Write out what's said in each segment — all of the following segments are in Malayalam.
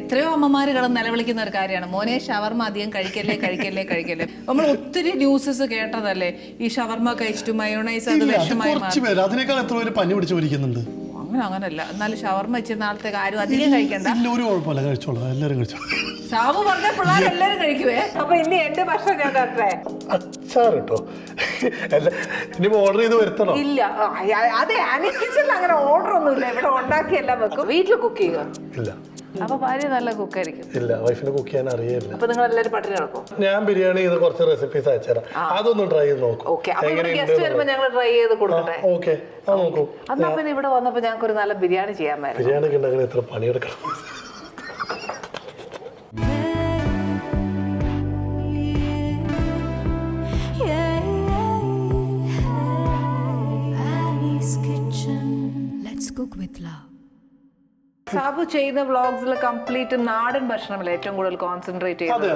എത്രയോ അമ്മമാര് കിടന്ന് നിലവിളിക്കുന്ന ഒരു കാര്യമാണ്. മോനെ ഷവർമ അധികം കഴിക്കല്ലേ കഴിക്കല്ലേ കഴിക്കല്ലേ. നമ്മൾ ഒത്തിരി ന്യൂസസ് കേട്ടതല്ലേ? ഈ ഷവർമ കഴിച്ചിട്ട് മയോണൈസ് അത് വിഷമായി കുറച്ച് പേര്. അതിനേക്കാൾ എത്ര പേര് പനി പിടിച്ച് മരിക്കുന്നുണ്ട് അങ്ങനെ അങ്ങനല്ല. എന്നാലും ഷവർമ വെച്ചിരുന്ന നാളത്തേക്ക് ആരും അധികം കഴിക്കണ്ട. ഇല്ല ഒരു കുഴപ്പമില്ല. കഴിച്ചോളാം. എല്ലാവരും കഴിച്ചോളാം. സാബു പറഞ്ഞ പിള്ളേർ എല്ലാരും കഴിക്കുവേ? അപ്പൊ ഇനി എന്റെ ഭക്ഷണം ഞാൻ തരട്ടെ? അച്ചാർ കേട്ടോ. ഇനി ഓർഡർ ചെയ്ത് വരുത്തണോ? ഇല്ല. ആ, അതെ അങ്ങനെ ഓർഡർ ഒന്നുമില്ല. ഇവിടെ ഉണ്ടാക്കി എല്ലാം വെക്കും. വീട്ടിൽ കുക്ക് ചെയ്യുക ഇല്ല. അപ്പൊ ഭാര്യ നല്ല കുക്കായിരിക്കും. ഇല്ല വൈഫിനെ കുക്ക് ചെയ്യാൻ അറിയില്ല. അപ്പൊ നിങ്ങൾ എല്ലാവരും പട്ടിണി നടക്കും ഞാൻ ബിരിയാണി ചെയ്ത് കുറച്ച് റെസിപ്പീസ് അയച്ചുതരാം. അതൊന്ന് ട്രൈ ചെയ്ത് നോക്കും. ഓക്കെ അപ്പൊ ഇവിടെ ഗസ്റ്റ് വരുമ്പോ ഞങ്ങൾ ട്രൈ ചെയ്ത് കൊടുക്കട്ടെ. ഓക്കെ അത് നോക്കൂ. പിന്നെ ഇവിടെ വന്നപ്പോ ഞങ്ങൾക്ക് ഒരു നല്ല ബിരിയാണി ചെയ്യാൻ പറ്റും ബിരിയാണി ഒക്കെ ഉണ്ടാക്കാൻ എത്ര പണിയെടുക്കണം. Let's cook with love. Sabu ചെയ്യുന്ന വ്ളോഗ്സിൽ കംപ്ലീറ്റ് നാടൻ ഭക്ഷണമല്ലേ ഏറ്റവും കൂടുതൽ കോൺസെൻട്രേറ്റ് ചെയ്യുന്നത്?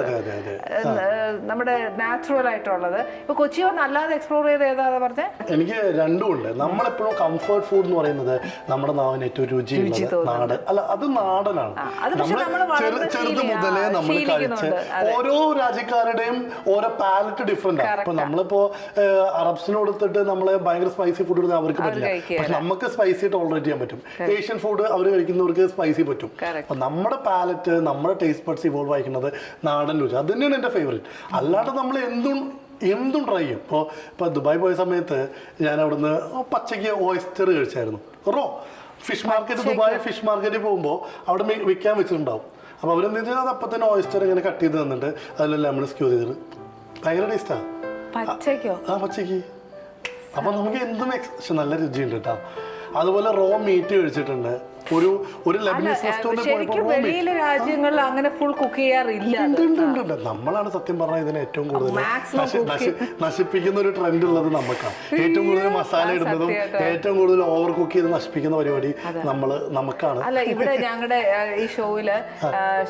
നമ്മുടെ നാച്ചുറൽ ആയിട്ടുള്ളത്. ഇപ്പൊ കൊച്ചി വന്ന് അല്ലാതെ എക്സ്പ്ലോർ ചെയ്ത് ഏതാ പറഞ്ഞേ? എനിക്ക് രണ്ടും ഉണ്ട്. നമ്മളെപ്പോഴും കംഫർട്ട് ഫുഡ് എന്ന് പറയുന്നത് നമ്മുടെ നാവിന് ഏറ്റവും രുചി നാട് അല്ല അത് നാടനാണ്. ചെറുത് മുതലേ നമ്മൾ കഴിച്ച് ഓരോ രാജ്യക്കാരുടെയും ഓരോ പാലറ്റ് ഡിഫറെന്റ് ആണ്. ഇപ്പൊ നമ്മളിപ്പോ അറബ്സിനോട് അറബ്സിന് കൊടുത്തിട്ട് നമ്മൾ ഭയങ്കര സ്പൈസി ഫുഡ് അവർക്ക് പറ്റില്ല. പക്ഷെ നമുക്ക് സ്പൈസി ടോളറേറ്റ് ചെയ്യാൻ പറ്റും. ഏഷ്യൻ ഫുഡ് അവർ കഴിക്കുന്നവർക്ക് സ്പൈസി പറ്റും. അപ്പൊ നമ്മുടെ പാലറ്റ് നമ്മുടെ ടേസ്റ്റ് ബഡ്സ് ഇവോൾവ് ആയിരിക്കുന്നത് നാടൻ രുചി. അത് തന്നെയാണ് എന്റെ ഫേവറേറ്റ് അല്ലാണ്ട് നമ്മൾ എന്തും എന്തും ട്രൈ ചെയ്യും. ഇപ്പോൾ ഇപ്പോൾ ദുബായ് പോയ സമയത്ത് ഞാൻ അവിടുന്ന് പച്ചയ്ക്ക് ഓയിസ്റ്റർ കഴിച്ചായിരുന്നു raw fish market Dubai fish മാർക്കറ്റിൽ പോകുമ്പോൾ അവിടെ വിൽക്കാൻ വെച്ചിട്ടുണ്ടാവും. അപ്പോൾ അവരെന്ത് ചെയ്താൽ അത് അപ്പം തന്നെ ഓയിസ്റ്റർ ഇങ്ങനെ കട്ട് ചെയ്ത് തന്നിട്ട് അതിൽ ലെമൺ സ്ക്യൂ ചെയ്തിട്ട്. ഭയങ്കര ടേസ്റ്റാണ് ആ? പച്ചയ്ക്ക് അപ്പം നമുക്ക് എന്തും നല്ല രുചിയുണ്ട് കേട്ടോ. അതുപോലെ റോ മീറ്റ് കഴിച്ചിട്ടുണ്ട്. ഒരു ഒരു ലെബനീസ് ശരിക്കും രാജ്യങ്ങളിൽ അങ്ങനെ ഫുൾ കുക്ക് ചെയ്യാറില്ല. അത്. നമ്മളാണ് സത്യം പറഞ്ഞാൽ ഇതിന് ഏറ്റവും കൂടുതൽ Maximum നശി- നശി- നശിപ്പിക്കുന്ന ഒരു ട്രെൻഡ് ഉള്ളത് നമുക്കാണ് ഏറ്റവും കൂടുതൽ മസാല ഇടുന്നതും സത്യമായിട്ടും. ഏറ്റവും കൂടുതൽ ഓവർ കുക്ക് ചെയ്ത് നശിപ്പിക്കുന്ന പരിപാടി നമ്മൾ നമുക്കാണ് അല്ല ഇവിടെ ഞങ്ങളുടെ ഈ ഷോയിൽ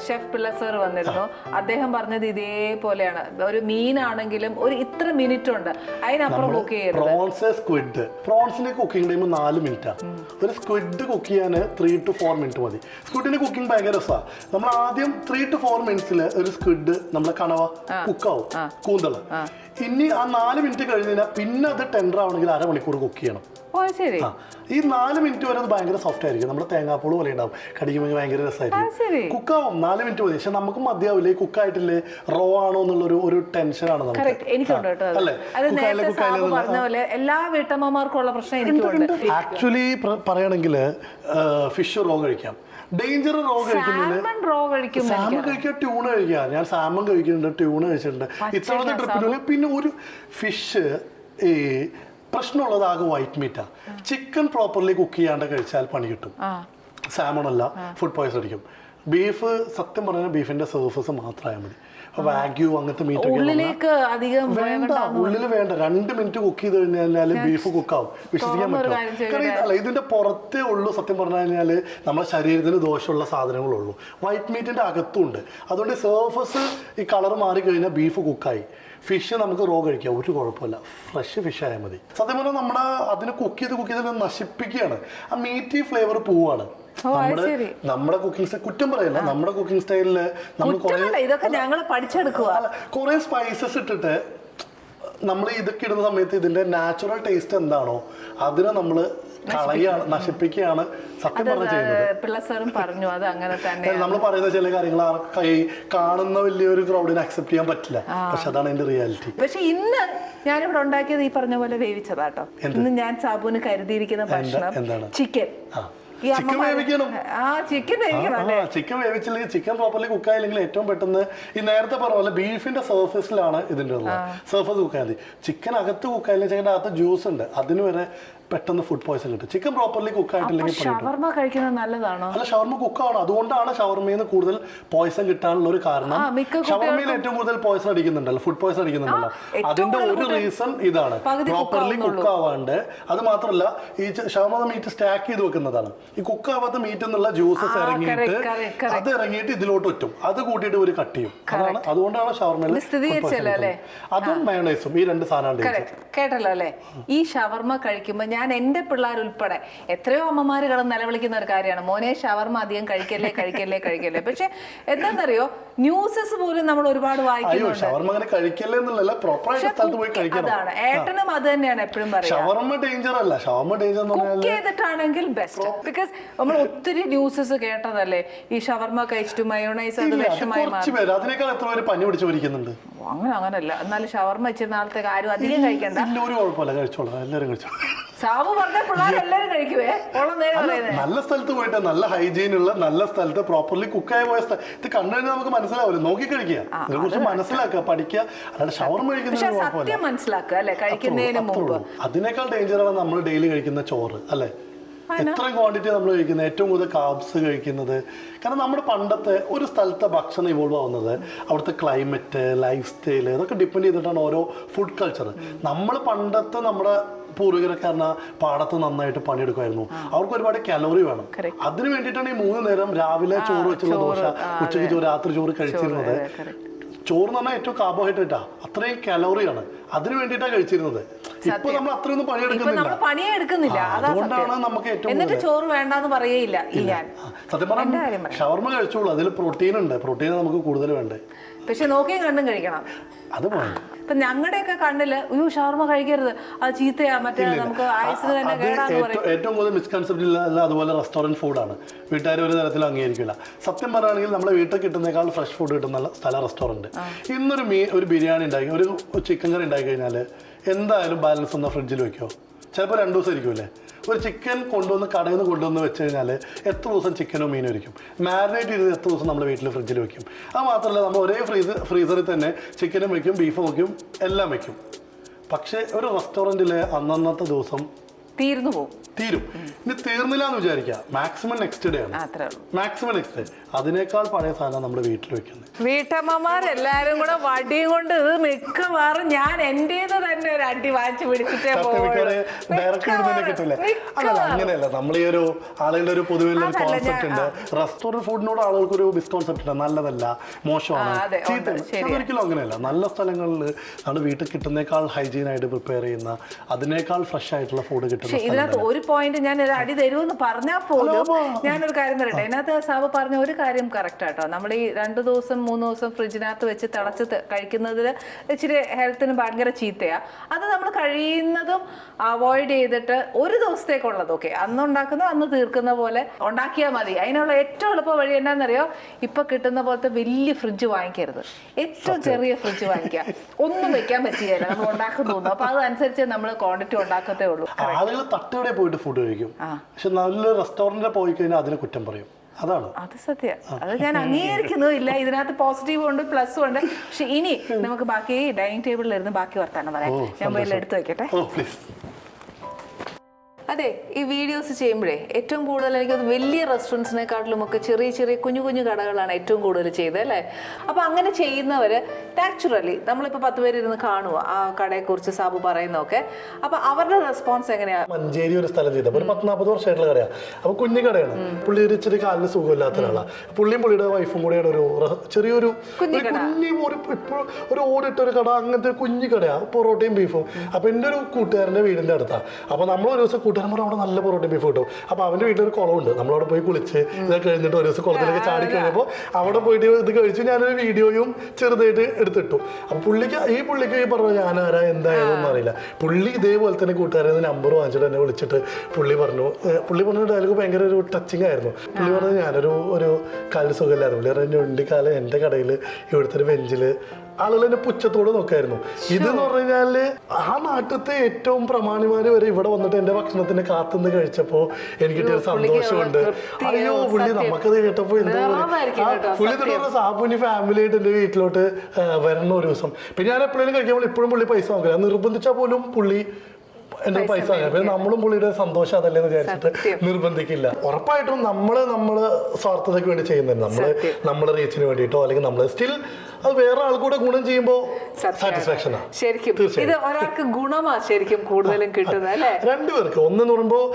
ഷെഫ് പിള്ള സർ വന്നിരുന്നു. അദ്ദേഹം പറഞ്ഞത് ഇതേപോലെയാണ്. ഒരു മീനാണെങ്കിലും ഒരു ഇത്ര മിനിറ്റ് ഉണ്ട് അതിനപ്പുറം കുക്ക് ചെയ്യരുത്. പ്രോൺസ് സ്ക്വിഡ് പ്രോൺസിന്റെ കുക്കിംഗ് ടൈം നാല് മിനിറ്റാണ് ഒരു സ്ക്വിഡ് കുക്ക് ചെയ്യാൻ ത്രീ ടു ഫോർ മിനിറ്റ് മതി. സ്ക്വിഡിന്റെ കുക്കിംഗ് ഭയങ്കര രസമാണ് നമ്മൾ ആദ്യം ത്രീ ടു ഫോർ മിനിറ്റ്സിൽ ഒരു സ്ക്വിഡ് നമ്മളെ കണവ കുക്കാവും കൂന്തൾ. ഇനി ആ നാല് മിനിറ്റ് കഴിഞ്ഞ് കഴിഞ്ഞാൽ പിന്നെ അത് ടെൻഡർ ആവണമെങ്കിൽ അരമണിക്കൂർ കുക്ക് ചെയ്യണം. ശരി. ഈ നാല് മിനിറ്റ് വരെ അത് ഭയങ്കര സോഫ്റ്റ് ആയിരിക്കും. നമ്മുടെ തേങ്ങാപ്പൂൾ പോലെ ഉണ്ടാവും. കടിക്കുമ്പോൾ ഭയങ്കര. രസമായിരിക്കും കുക്കാവും. നാല് മിനിറ്റ് മതി. പക്ഷെ നമുക്ക് മതിയാവില്ലേ. കുക്കായിട്ടില്ലേ റോ ആണോ എന്നുള്ള ഒരു ടെൻഷനാണ് നമുക്ക്. പറഞ്ഞ പോലെ എല്ലാ വീട്ടമ്മമാർക്കുള്ള പ്രശ്നം എനിക്കുണ്ട് ആക്ച്വലി പറയണെങ്കിൽ ഫിഷ് റോ കഴിക്കാം. ഡേഞ്ചർ റോ കഴിക്കുന്നില്ല സാമൺ കഴിക്കുക ട്യൂണ് കഴിക്കുക. ഞാൻ സാമൺ കഴിക്കുന്നുണ്ട് ട്യൂണ് കഴിച്ചിട്ടുണ്ട്. ഇത്തവണത്തെ ട്രിപ്പിൽ പിന്നെ ഒരു ഫിഷ് ഈ പ്രശ്നമുള്ളത് ആകെ വൈറ്റ് മീറ്റാ ചിക്കൻ പ്രോപ്പർലി കുക്ക് ചെയ്യാണ്ട് കഴിച്ചാൽ പണി കിട്ടും. അല്ല ഫുഡ് പോയ്സൺ അടിക്കും. ബീഫ് സത്യം പറഞ്ഞാൽ ബീഫിന്റെ സർഫസ് മാത്രമായാൽ മതി. വാഗ്യൂ അങ്ങനത്തെ മീറ്റ് വേണ്ട ഉള്ളിൽ വേണ്ട. രണ്ട് മിനിറ്റ് കുക്ക് ചെയ്ത് കഴിഞ്ഞാൽ ബീഫ് കുക്കാവും വിശ്വസിക്കാൻ പറ്റും പറ്റുമോ? കാരണം അല്ല ഇതിന്റെ പുറത്തേ ഉള്ളൂ സത്യം പറഞ്ഞു കഴിഞ്ഞാൽ നമ്മുടെ ശരീരത്തിന് ദോഷമുള്ള സാധനങ്ങളുള്ളൂ വൈറ്റ് മീറ്റിന്റെ അകത്തും ഉണ്ട്. അതുകൊണ്ട് സർഫസ് ഈ കളർ മാറി കഴിഞ്ഞാൽ ബീഫ് കുക്കായി ഫിഷ് നമുക്ക് റോ കഴിക്കാം ഒരു കുഴപ്പമില്ല. ഫ്രഷ് ഫിഷ് ആയാൽ മതി. സത്യം പറഞ്ഞാൽ നമ്മുടെ അതിന് കുക്ക് ചെയ്ത് കുക്ക് ചെയ്ത് നശിപ്പിക്കുകയാണ്. ആ മീറ്റി ഫ്ലേവർ പോവാണ് നമ്മുടെ. നമ്മുടെ കുക്കിംഗ് സ്റ്റൈൽ കുറ്റം പറയല്ല. നമ്മുടെ കുക്കിംഗ് സ്റ്റൈലിൽ നമ്മൾ ഇതൊക്കെ ഞങ്ങൾ പഠിച്ചെടുക്കുക കുറെ സ്പൈസസ് ഇട്ടിട്ട് നമ്മൾ ഇതൊക്കെ ഇടുന്ന സമയത്ത് ഇതിന്റെ നാച്ചുറൽ ടേസ്റ്റ് എന്താണോ അതിനെ നമ്മൾ കളയാണ് നശിപ്പിക്കുകയാണ് സത്യം പറഞ്ഞു ചെയ്യുന്നത്. പറഞ്ഞു അത് അങ്ങനെ തന്നെ നമ്മൾ പറയുന്ന ചില കാര്യങ്ങൾ കാണുന്ന വലിയൊരു ക്രൗഡിനെ അക്സെപ്റ്റ് ചെയ്യാൻ പറ്റില്ല. പക്ഷെ അതാണ് എന്റെ റിയാലിറ്റി പക്ഷെ ഇന്ന് ഞാനിവിടെ ഉണ്ടാക്കിയത് ഈ പറഞ്ഞ പോലെ വേവിച്ചതാട്ടോ. ഇന്ന് ഞാൻ സാബുവിന് കരുതിയിരിക്കുന്ന ഭക്ഷണം ചിക്കൻ. ചിക്കൻ വേവിക്കണം. ചിക്കൻ വേവിച്ചില്ലെങ്കിൽ ചിക്കൻ പ്രോപ്പർലി കുക്ക് ആയില്ലെങ്കിൽ ഏറ്റവും പെട്ടെന്ന് ഈ നേരത്തെ പറഞ്ഞ പോലെ ബീഫിന്റെ സർഫസിലാണ് ഇതിന്റെ ഉള്ളത്. സർഫസ് മതി. ചിക്കൻ അകത്ത് കുക്ക് ആയില്ലെങ്കിൽ ചിക്കന്റെ അകത്ത് ജ്യൂസ് ഉണ്ട്. അതിന് വരെ പെട്ടെന്ന് ഫുഡ് പോയ്സൺ കിട്ടും. ചിക്കൻ പ്രോപ്പർലി കുക്ക് ആയിട്ടില്ലെങ്കിൽ ഷവർമ കഴിക്കുന്നത് നല്ലതാണോ? അല്ല ഷവർമ കുക്കാണ് അതുകൊണ്ടാണ് ഷവർമയിൽ നിന്ന് കൂടുതൽ പോയ്സൺ കിട്ടാനുള്ള ഒരു കാരണം. ഷവർമയിൽ ഏറ്റവും കൂടുതൽ പോയ്സൺ അടിക്കുന്നുണ്ടല്ലോ ഫുഡ് പോയ്സൺ അടിക്കുന്നുണ്ടല്ലോ. അതിന്റെ ഒരു റീസൺ ഇതാണ്. പ്രോപ്പർലി കുക്ക് ആവാണ്ട് അത് മാത്രമല്ല ഈ ഷവർമ മീറ്റ് സ്റ്റാക്ക് ചെയ്ത് വെക്കുന്നതാണ്. ഈ കുക്ക് ആവാത്ത മീറ്റ് എന്നുള്ള ജ്യൂസസ് ഇറങ്ങിയിട്ട്. അത് ഇറങ്ങിയിട്ട് ഇതിലോട്ട് ഒറ്റും. അത് കൂട്ടിയിട്ട് ഒരു കട്ട് ചെയ്യും. അതാണ്. അതുകൊണ്ടാണ് ഷവർമയിൽ? അതും മയോണൈസും ഈ രണ്ട് Correct. കേട്ടല്ലോ അല്ലേ? ഈ ഷവർമ കഴിക്കുമ്പോൾ ഞാൻ എന്റെ പിള്ളേരുൾപ്പെടെ എത്രയോ അമ്മമാർ കിടന്ന് നിലവിളിക്കുന്ന ഒരു കാര്യമാണ്. മോനെ ഷവർമ അധികം കഴിക്കല്ലേ കഴിക്കല്ലേ കഴിക്കല്ലേ. പക്ഷെ എന്താണെന്നറിയോ ന്യൂസസ് പോലും നമ്മൾ ഒരുപാട് വായിക്കുന്നുണ്ട്. അതാണ്. ഏട്ടനും അത് തന്നെയാണ് എപ്പോഴും കുക്ക് ചെയ്തിട്ടാണെങ്കിൽ ബെസ്റ്റ് ബിക്കോസ് നമ്മൾ ഒത്തിരി ന്യൂസസ് കേട്ടതല്ലേ? ഈ ഷവർമ കഴിച്ചിട്ട് മയോണൈസ് അത് വിഷമായി അതിനേക്കാൾ എത്ര പനി പിടിച്ച് അങ്ങനെ അങ്ങനല്ല. എന്നാലും ഷവർമ വെച്ചിരുന്ന നാളത്തേക്ക് ആരും അധികം കഴിക്കണ്ട. ഇല്ല ഒരു കുഴപ്പമില്ല. കഴിച്ചോളാം. എല്ലാവരും കഴിച്ചോളാം. സാബു പറഞ്ഞ പിള്ളേർ എല്ലാരും കഴിക്കുവേ. ഉള്ള നേരം അല്ല, പറയുന്നത് നല്ല സ്ഥലത്ത് പോയിട്ട് നല്ല ഹൈജീൻ ഉള്ള നല്ല സ്ഥലത്ത് പ്രോപ്പർലി കുക്കായി പോയ സ്ഥലം ഇത് കണ്ടു കഴിഞ്ഞാൽ നമുക്ക് മനസ്സിലാവില്ല. നോക്കി കഴിക്കുക. ഇതിനെ കുറിച്ച് മനസ്സിലാക്കുക പഠിക്കുക. അല്ലാതെ ഷവർമ പക്ഷെ കഴിക്കുന്നതിന് കുഴപ്പമില്ല സത്യം മനസ്സിലാക്കുക അല്ലെ? കഴിക്കുന്നതിന് മുമ്പ്. അതിനേക്കാൾ ഡേഞ്ചറാണ് നമ്മൾ ഡെയിലി കഴിക്കുന്ന ചോറ് അല്ലെ? എത്രയും ക്വാണ്ടിറ്റി നമ്മൾ കഴിക്കുന്നത് ഏറ്റവും കൂടുതൽ കാബ്സ് കഴിക്കുന്നത്. കാരണം നമ്മുടെ പണ്ടത്തെ ഒരു സ്ഥലത്തെ ഭക്ഷണം ഇവോൾവ് ആവുന്നത് അവിടുത്തെ ക്ലൈമറ്റ് ലൈഫ് സ്റ്റൈൽ ഇതൊക്കെ ഡിപ്പെൻഡ് ചെയ്തിട്ടാണ് ഓരോ ഫുഡ് കൾച്ചർ നമ്മൾ പണ്ടത്തെ നമ്മുടെ പൂർവികരൊക്കെ പറഞ്ഞാൽ പാടത്ത് നന്നായിട്ട് പണിയെടുക്കുമായിരുന്നു. അവർക്ക് ഒരുപാട് കലോറി വേണം. അതിനു അതിന് വേണ്ടിയിട്ടാണ് ഈ മൂന്ന് നേരം രാവിലെ ചോറ് വെച്ചുള്ള ദോശ ഉച്ചയ്ക്ക് ചോറ് രാത്രി ചോറ് കഴിച്ചിരുന്നത്. ചോറ് എന്ന് പറഞ്ഞാൽ ഏറ്റവും കാർബോഹൈഡ്രേറ്റാ അത്രയും കലോറിയാണ് അതിന് വേണ്ടിയിട്ടാണ് കഴിച്ചിരുന്നത്. ഇപ്പൊ നമ്മൾ അത്രയൊന്നും പണിയെടുക്കുന്നില്ല. പണിയെടുക്കുന്നില്ല. അതുകൊണ്ടാണ് നമുക്ക് ഏറ്റവും എന്നിട്ട് ചോറ് വേണ്ടെന്ന് പറയേയില്ല സത്യം പറഞ്ഞാൽ ഷവർമ കഴിച്ചോളൂ. അതിൽ പ്രോട്ടീൻ ഉണ്ട്. പ്രോട്ടീൻ നമുക്ക് കൂടുതൽ വേണ്ടേ. പക്ഷെ നോക്കിയും കണ്ടും കഴിക്കണം. അത് ഇപ്പൊ ഞങ്ങളുടെയൊക്കെ കണ്ണിൽ ഒരു ഷവർമ കഴിക്കരുത്. അത് ചീത്തയാ. മറ്റേ നമുക്ക് ആയുസിന് തന്നെ ഏറ്റവും കൂടുതൽ മിസ്കൺസെപ്റ്റ് ഇല്ല അതുപോലെ റെസ്റ്റോറന്റ് ഫുഡാണ് വീട്ടുകാർ ഒരു തരത്തിലും അംഗീകരിക്കില്ല. സത്യം പറയുകയാണെങ്കിൽ നമ്മുടെ വീട്ടിൽ കിട്ടുന്നേക്കാൾ ഫ്രഷ് ഫുഡ് കിട്ടുന്ന സ്ഥല റെസ്റ്റോറന്റ് ഇന്നൊരു മീ ഒരു ബിരിയാണി ഉണ്ടാക്കി ഒരു ചിക്കൻ കറി ഉണ്ടാക്കി കഴിഞ്ഞാൽ എന്തായാലും ബാലൻസ് ഒന്ന് ഫ്രിഡ്ജിൽ വെക്കുമോ ചിലപ്പോൾ രണ്ട് ദിവസം ഇരിക്കുമല്ലേ ഒരു ചിക്കൻ കൊണ്ടുവന്ന് കടയിൽ നിന്ന് കൊണ്ടുവന്ന് വെച്ച് കഴിഞ്ഞാൽ എത്ര ദിവസം ചിക്കനോ മീനോ ഇരിക്കും? മാരിനേറ്റ് ചെയ്ത് എത്ര ദിവസം നമ്മൾ വീട്ടിൽ ഫ്രിഡ്ജിൽ വെക്കും? അത് മാത്രമല്ല നമ്മൾ ഒരേ ഫ്രീസ് ഫ്രീസറിൽ തന്നെ ചിക്കനും വെക്കും ബീഫും വെക്കും എല്ലാം വെക്കും. പക്ഷേ ഒരു റെസ്റ്റോറന്റിൽ അന്നന്നത്തെ ദിവസം തീർന്നു പോകും. തീരും. ഇനി തീർന്നില്ല എന്ന് വിചാരിക്കുക. മാക്സിമം നെക്സ്റ്റ് ഡേ ആണ്. അത്രേ ഉള്ളൂ. മാക്സിമം നെക്സ്റ്റ് ഡേ അതിനേക്കാൾ പഴയ സാധനം നമ്മുടെ വീട്ടിൽ വെക്കുന്നത്. വീട്ടമ്മമാരെല്ലാരും കൂടെ വടിയും കൊണ്ട് ഇത് മിക്കവാറും ഞാൻ എന്റേത് തന്നെ ഒരു അടി വാങ്ങിച്ചു പിടിച്ചിട്ടേ പോവുള്ളൂ. ഡയറക്റ്റ് ഇടുന്നതിനെ കിട്ടില്ല അതല്ല അങ്ങനെയല്ല. നമ്മൾ ഈ ഒരു ആളുകളുടെ ഒരു പൊതുവെ ഒരു അതല്ല, കോൺസെപ്റ്റ് ഉണ്ട്. റെസ്റ്റോറന്റ് ഫുഡിനോട് ആളുകൾക്ക് ഒരു മിസ്കോൺസെപ്റ്റ് ഉണ്ട്. നല്ലതല്ല മോശമാണ്. ആ, അതെ, ഉണ്ട്, ചീത്തയാണ്. പക്ഷെ ശരിയാ. അതൊരിക്കലും അങ്ങനെയല്ല. നല്ല സ്ഥലങ്ങളിൽ നമ്മുടെ വീട്ടിൽ കിട്ടുന്നേക്കാൾ ഹൈജീൻ ആയിട്ട് പ്രിപ്പയർ ചെയ്യുന്ന അതിനേക്കാൾ ഫ്രഷ് ആയിട്ടുള്ള ഫുഡ് പക്ഷെ ഇതിനകത്ത് ഒരു പോയിന്റ് ഞാൻ ഒരു അടി തരുമെന്ന് പറഞ്ഞാൽ പോലും ഞാനൊരു കാര്യം പറയട്ടെ. ഇതിനകത്ത് സാബ് പറഞ്ഞ ഒരു കാര്യം കറക്റ്റ് ആട്ടോ. നമ്മൾ ഈ രണ്ട് ദിവസം മൂന്ന് ദിവസം ഫ്രിഡ്ജിനകത്ത് വെച്ച് തിളച്ച് കഴിക്കുന്നതിൽ ഇച്ചിരി ഹെൽത്തിന് ഭയങ്കര ചീത്തയാ. അത് നമ്മൾ കഴിയുന്നതും അവോയ്ഡ് ചെയ്തിട്ട് ഒരു ദിവസത്തേക്കുള്ളത് ഓക്കെ അന്ന് ഉണ്ടാക്കുന്നത് അന്ന് തീർക്കുന്ന പോലെ ഉണ്ടാക്കിയാൽ മതി. അതിനുള്ള ഏറ്റവും എളുപ്പ വഴി എന്നാന്നറിയോ? ഇപ്പൊ കിട്ടുന്ന പോലത്തെ വലിയ ഫ്രിഡ്ജ് വാങ്ങിക്കരുത്. ഏറ്റവും ചെറിയ ഫ്രിഡ്ജ് വാങ്ങിക്കുക ഒന്നും വെക്കാൻ പറ്റുകയില്ല നമ്മൾ ഉണ്ടാക്കുന്നു അപ്പൊ അതനുസരിച്ച് നമ്മൾ ക്വാണ്ടിറ്റി ഉണ്ടാക്കത്തേ ഉള്ളൂ. ആളുകൾ തട്ടുകടയിൽ പോയിട്ട് ഫുഡ് കഴിക്കും. പക്ഷെ നല്ല റെസ്റ്റോറന്റിൽ പോയി കഴിഞ്ഞാൽ അതിനെ കുറ്റം പറയും. അതാണ്. അത് സത്യം. അത് ഞാൻ അംഗീകരിക്കുന്നു. ഇല്ല ഇതിനകത്ത് പോസിറ്റീവും ഉണ്ട് പ്ലസും ഉണ്ട്. പക്ഷെ ഇനി നമുക്ക് ബാക്കി ഡൈനിങ് ടേബിളിൽ ഇരുന്ന് ബാക്കി വർത്താനം പറയാം. ഞാൻ മൊബൈലിൽ. എടുത്തു വെക്കട്ടെ. അതെ ഈ വീഡിയോസ് ചെയ്യുമ്പോഴേ ഏറ്റവും കൂടുതൽ എനിക്ക് വലിയ റെസ്റ്റോറന്റ്സിനെക്കാട്ടിലും ഒക്കെ ചെറിയ ചെറിയ കുഞ്ഞു കുഞ്ഞു കടകളാണ് ഏറ്റവും കൂടുതൽ ചെയ്തത് അല്ലേ? അപ്പോൾ അങ്ങനെ ചെയ്യുന്നവർ നാച്ചുറലി നമ്മളിപ്പോൾ പത്ത് പേര് ഇരുന്ന് കാണുക ആ കടയെക്കുറിച്ച് സാബു പറയുന്നതൊക്കെ. അപ്പോൾ അവരുടെ റെസ്പോൺസ് എങ്ങനെയാണ് മഞ്ചേരി ഒരു സ്ഥലം ചെയ്തപ്പോൾ ഒരു പത്ത് നാൽപ്പത് വർഷമായിട്ടുള്ള കടയാണ് അപ്പോൾ കുഞ്ഞു കടയാണ്. പുള്ളി ഒരു ഇച്ചിരി കാലിന് സുഖമില്ലാത്ത ഒരാളാണ് പുള്ളിയും പുള്ളിയുടെ വൈഫും കൂടെയാണ് ഒരു ചെറിയൊരു കുഞ്ഞു ഒരു ഒരു ഇപ്പോൾ ഒരു ഓടിട്ട ഒരു കട അങ്ങനത്തെ ഒരു കുഞ്ഞു കടയാണ് പൊറോട്ടയും ബീഫും അപ്പോൾ എന്റെ ഒരു കൂട്ടുകാരന്റെ വീടിന്റെ അടുത്താണ് അപ്പോൾ നമ്മൾ ഒരു ദിവസം പറഞ്ഞു അവിടെ നല്ല പൊറോട്ട ബീഫ് കിട്ടും. അപ്പോൾ അവന്റെ വീട്ടിലൊരു കുളമുണ്ട്. നമ്മളവിടെ പോയി കുളിച്ച് ഇതൊക്കെ കഴിഞ്ഞിട്ട് ഒരു ദിവസം കുളത്തിലൊക്കെ ചാടി കഴിഞ്ഞപ്പോൾ അവിടെ പോയിട്ട് ഇത് കഴിച്ചു. ഞാനൊരു വീഡിയോയും ചെറുതായിട്ട് എടുത്തിട്ടു. അപ്പോൾ പുള്ളിക്ക് ഈ പുള്ളിക്ക് ഈ പറഞ്ഞു ഞാൻ ആരാ എന്തായാലും അറിയില്ല. പുള്ളി ഇതേപോലെ തന്നെ കൂട്ടുകാരെ നമ്പർ വാങ്ങിച്ചിട്ട് എന്നെ വിളിച്ചിട്ട് പുള്ളി പറഞ്ഞു പുള്ളി പറഞ്ഞ ഡയലോഗ് ഭയങ്കര ഒരു ടച്ചിങ് ആയിരുന്നു. പുള്ളി പറഞ്ഞു ഞാനൊരു ഒരു കാലിന് സുഖമില്ലായിരുന്നു. പുള്ളി പറഞ്ഞു ഉണ്ടിക്കാലം എന്റെ കടയിൽ ഇവിടുത്തെ ഒരു ബെഞ്ചിൽ ആളുകൾ എന്നെ പുച്ഛത്തോടെ നോക്കായിരുന്നു. ഇതെന്ന് പറഞ്ഞു കഴിഞ്ഞാൽ ആ നാട്ടിലത്തെ ഏറ്റവും പ്രമാണിമാര് വരെ ഇവിടെ വന്നിട്ട് എന്റെ ഭക്ഷണത്തിന് കാത്തുനിന്ന് കഴിച്ചപ്പോ എനിക്ക് കിട്ടിയൊരു സന്തോഷമുണ്ട്. അയ്യോ പുള്ളി നമുക്ക് നമുക്കത് കേട്ടപ്പോ എന്താ പുള്ളി. തുടർന്ന് സാബുനി ഫാമിലി ആയിട്ട് എന്റെ വീട്ടിലോട്ട് വരണ ഒരു ദിവസം. പിന്നെ ഞാൻ എപ്പോഴും കഴിക്കുമ്പോൾ ഇപ്പോഴും പുള്ളി പൈസ നോക്കില്ല. നിർബന്ധിച്ചാൽ പോലും പുള്ളി എന്റെ പൈസ പിന്നെ നമ്മളും പുള്ളിയുടെ സന്തോഷം അതല്ലേ എന്ന് വിചാരിച്ചിട്ട് നിർബന്ധിക്കില്ല. ഉറപ്പായിട്ടും നമ്മൾ നമ്മൾ സ്വാർത്ഥതയ്ക്ക് വേണ്ടി ചെയ്യുന്നുണ്ട് നമ്മൾ. നമ്മുടെ റീച്ചിന് വേണ്ടിയിട്ടോ അല്ലെങ്കിൽ നമ്മൾ സ്റ്റിൽ അത് വേറെ ആൾക്കൂടെ ഗുണം ചെയ്യുമ്പോൾ സാറ്റിസ്ഫാക്ഷൻ ശരിക്കും. ഇത് ഒരാൾക്ക് ഗുണമാ ശരിക്കും കൂടുതലും കിട്ടുന്നത് അല്ലേ? രണ്ടുപേർക്ക്. ഒന്നെന്ന് പറയുമ്പോൾ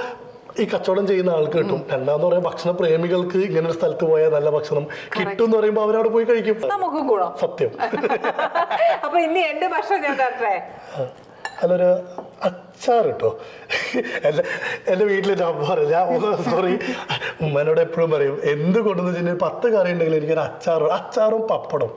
ഈ കച്ചവടം ചെയ്യുന്ന ആൾക്ക് കിട്ടും. രണ്ടാമെന്ന് പറയുമ്പോൾ ഭക്ഷണ പ്രേമികൾക്ക് ഇങ്ങനെ ഒരു സ്ഥലത്ത് പോയാൽ നല്ല ഭക്ഷണം കിട്ടും എന്ന് പറയുമ്പോൾ അവരവിടെ പോയി കഴിക്കും. നമുക്കും ഗുണം. സത്യം. അപ്പൊ ഇനി എന്റെ ഭക്ഷണം ഞാൻ തരട്ടെ? അതിലൊരു അച്ചാർ കേട്ടോ. എന്റെ എന്റെ വീട്ടിൽ ഞാൻ പറയും ഞാൻ സോറി ഉമ്മനോട് എപ്പോഴും പറയും എന്ത് കൊണ്ടെന്ന് വെച്ചാൽ പത്ത് കറി ഉണ്ടെങ്കിൽ എനിക്കൊരു അച്ചാറും അച്ചാറും പപ്പടം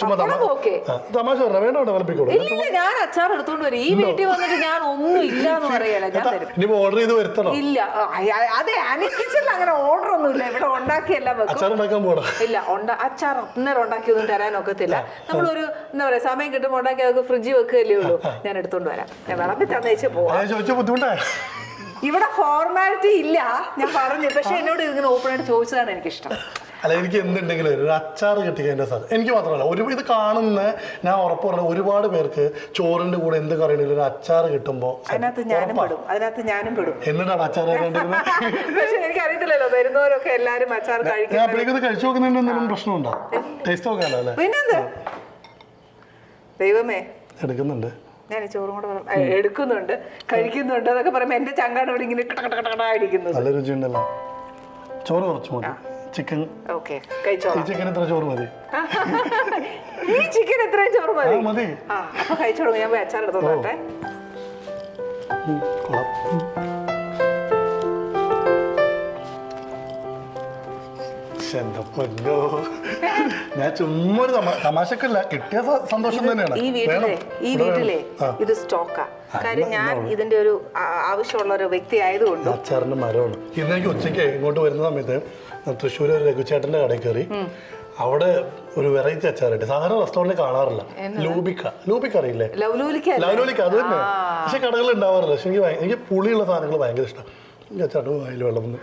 ചുമ്മാ തമാ. പപ്പടം ഓക്കേ. ആ, തമാശ പറഞ്ഞ വേണ്ട ഡെവലപ്പിക്കോളൂ ഇല്ല ഞാൻ അച്ചാർ എടുത്തോണ്ട് വരും. ഈ വീട്ടിൽ വന്നിട്ട് ഞാൻ ഒന്നും ഇല്ല എന്ന് പറയല ഞാൻ തരും. ഇനിയിപ്പോ ഓർഡർ ചെയ്ത് വരുത്തണോ? ഇല്ല ആ, അ- അതെ ആനീസ് അങ്ങനെ ഓർഡർ ഒന്നും ഇല്ല ഇവിടെ ഉണ്ടാക്കിയല്ല വെക്കും. അച്ചാർ ഉണ്ടാക്കാൻ പോടാ ഇല്ല ഉണ്ടാ അച്ചാർ അന്നേരം ഉണ്ടാക്കിയൊന്നും തരാൻ ഒക്കത്തില്ല നമ്മളൊരു എന്താ പറയാ സമയം കിട്ടുമ്പോൾ ഉണ്ടാക്കി അതൊക്കെ ഫ്രിഡ്ജിൽ വെക്കുകയല്ലേ ഉള്ളൂ. ഞാൻ എടുത്തോണ്ട് വരാം. ഞാൻ വിളമ്പി തന്നേച്ച് പോവാം. ഞാൻ ചോദിച്ച ബുദ്ധിമുട്ടായ ഇവിടെ ഫോർമാലിറ്റി ഇല്ല ഞാൻ പറഞ്ഞു. പക്ഷെ എന്നോട് ഇങ്ങനെ ഓപ്പൺ ആയിട്ട് ചോദിച്ചതാണ് എനിക്കിഷ്ടം. അല്ല എനിക്ക് എന്തുണ്ടെങ്കിലും ഒരു അച്ചാർ കിട്ടിക്കഴിഞ്ഞ സാർ എനിക്ക് മാത്രമല്ല ഒരു ഇത് കാണുന്ന ഞാൻ ഉറപ്പ് പറഞ്ഞ ഒരുപാട് പേർക്ക് ചോറിന്റെ കൂടെ എന്ത് കറിയുണ്ടെങ്കിലും ഒരു അച്ചാർ കിട്ടുമ്പോൾ അതിനകത്ത് ഞാനും പെടും അതിനകത്ത് ഞാനും പെടും. എന്നിട്ടാണ് അച്ചാർ പക്ഷെ എനിക്ക് അറിയത്തില്ലല്ലോ വരുന്നവരൊക്കെ എല്ലാരും അച്ചാർ ഞാൻ കഴിക്കും അപ്പോഴേക്കും കഴിച്ചു നോക്കുന്നതിന് എന്തെങ്കിലും പ്രശ്നമുണ്ടോ? ടേസ്റ്റ് നോക്കാലോ അല്ലേ? പിന്നെന്ത്? ദൈവമേ. എടുക്കുന്നുണ്ട്. ഞാൻ ചോറും കൂടെ എടുക്കുന്നുണ്ട് കഴിക്കുന്നുണ്ട് എന്നൊക്കെ പറയുമ്പോ എന്റെ ചങ്കാണ് ഇവിടെ ഇങ്ങനെ കട കട കട കട നല്ല രുചിയുണ്ടല്ലോ. ചോറ് കുറച്ച് മതി. ചിക്കൻ. ഓക്കെ ഈ ചിക്കൻ എത്ര ചോറ് മതി. ഈ ചിക്കൻ എത്രയും ചോറ് മതി. മതി. ആ അപ്പൊ കഴിച്ചോളൂ. ഞാൻ പോയി അച്ചാർ എന്റെ പൊന്നോ. ഞാൻ ചുമ്മാ ഒരു തമാ- തമാശക്കല്ല കിട്ടിയ സന്തോഷം തന്നെയാണ്. ഈ വീട്ടിലെ ഈ വീട്ടിലെ ഇത് സ്റ്റോക്കാ. കാര്യം ഞാൻ ഇതിന്റെ ഒരു ആവശ്യമുള്ള ഒരു വ്യക്തി ആയതുകൊണ്ട് അച്ചാറിന്റെ മരമാണ്. ഇന്ന് എനിക്ക് ഉച്ചയ്ക്ക് ഇങ്ങോട്ട് വരുന്ന സമയത്ത് തൃശ്ശൂർ ഒരു രഘുചേട്ടന്റെ കടയിൽ കയറി. അവിടെ ഒരു വെറൈറ്റി അച്ചാർ കിട്ടി സാധാരണ റെസ്റ്റോറന്റിൽ കാണാറില്ല. ലൂബിക്ക. ലൂബിക്ക അറിയില്ലേ? ലവ്ലൂലിക്ക അത് തന്നെ. പക്ഷെ കടകളിൽ ഉണ്ടാവാറില്ല. പക്ഷെ എനിക്ക് എനിക്ക് പുളിയുള്ള സാധനങ്ങൾ ഭയങ്കര ഇഷ്ടം. എനിക്ക് അച്ചാട്ട് അതിൽ വെള്ളം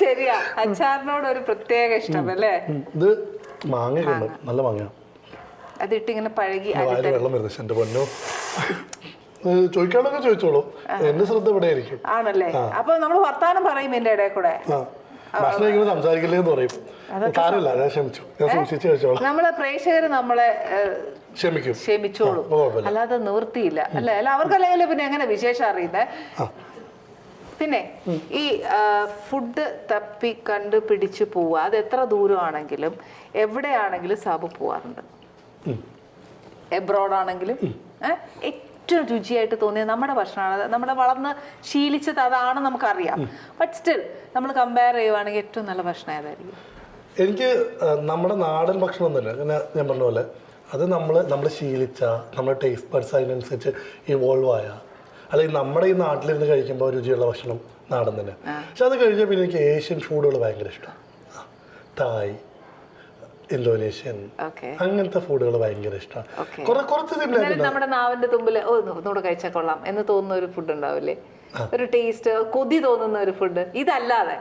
ശരിയാ. അച്ചാറിനോട് ഒരു പ്രത്യേക ഇഷ്ടം അല്ലേ? ഇത് മാങ്ങയൊക്കെ ഉണ്ട് നല്ല മാങ്ങ അതിട്ട് ഇങ്ങനെ പഴകി വെള്ളം വരുന്നത് എന്റെ പൊന്നോ. ചോദിക്കാനൊക്കെ ചോദിച്ചോളൂ. എന്റെ ശ്രദ്ധ ഇവിടെ ആയിരിക്കും. ആണല്ലേ? അപ്പൊ നമ്മൾ വർത്താനം പറയും എന്റെ ഇടയിൽ കൂടെ. ഭക്ഷണം കഴിക്കുമ്പോൾ സംസാരിക്കില്ലേ എന്ന് പറയും കാര്യമില്ല ഞാൻ ക്ഷമിച്ചു. ഞാൻ സൂക്ഷിച്ച് കഴിച്ചോളാം. നമ്മളെ പ്രേക്ഷകര് നമ്മളെ ക്ഷമിക്കും. ക്ഷമിച്ചോളൂ. അല്ലാതെ നിവൃത്തിയില്ല. അല്ലേ? അല്ല അവർക്കല്ലെങ്കിൽ പിന്നെ എങ്ങനെ വിശേഷം അറിയുന്നത് പിന്നെ ഈ ഫുഡ് തപ്പി കണ്ടുപിടിച്ച് പോവുക അത് എത്ര ദൂരമാണെങ്കിലും എവിടെയാണെങ്കിലും സാബ് പോവാറുണ്ട്. എബ്രോഡ് ആണെങ്കിലും ഏറ്റവും രുചിയായിട്ട് തോന്നിയത് നമ്മുടെ ഭക്ഷണമാണ്. നമ്മുടെ വളർന്ന് ശീലിച്ചത് അതാണ് നമുക്കറിയാം. ബട്ട് സ്റ്റിൽ നമ്മൾ കമ്പയർ ചെയ്യുവാണെങ്കിൽ ഏറ്റവും നല്ല ഭക്ഷണം ഏതായിരിക്കും? എനിക്ക് നമ്മുടെ നാടൻ ഭക്ഷണം തന്നെ അങ്ങനെ ഞാൻ പറഞ്ഞ പോലെ അത് നമ്മൾ നമ്മൾ ശീലിച്ച നമ്മുടെ ടേസ്റ്റ് ബഡ്സ് അതിനനുസരിച്ച് ഇവോൾവ് ആയ അല്ലെങ്കിൽ നമ്മുടെ ഈ നാട്ടിലിരുന്ന് കഴിക്കുമ്പോൾ രുചിയുള്ള ഭക്ഷണം നാടൻ തന്നെ. പക്ഷെ അത് കഴിഞ്ഞാൽ പിന്നെ എനിക്ക് ഏഷ്യൻ ഫുഡുകൾ ഭയങ്കര ഇഷ്ടമാണ്. Thai Indonesian. അങ്ങനത്തെ ഫുഡുകൾ ഭയങ്കര ഇഷ്ടമാണ്. കുറെ കുറച്ച് നമ്മുടെ നാവിന്റെ തുമ്പിൽ ഓ ഒന്നുകൂടെ കഴിച്ചാൽ കൊള്ളാം എന്ന് തോന്നുന്ന ഒരു ഫുഡ് ഉണ്ടാവില്ലേ? ഒരു ടേസ്റ്റ് കൊതി തോന്നുന്ന ഒരു ഫുഡ് ഇതല്ലാതെ.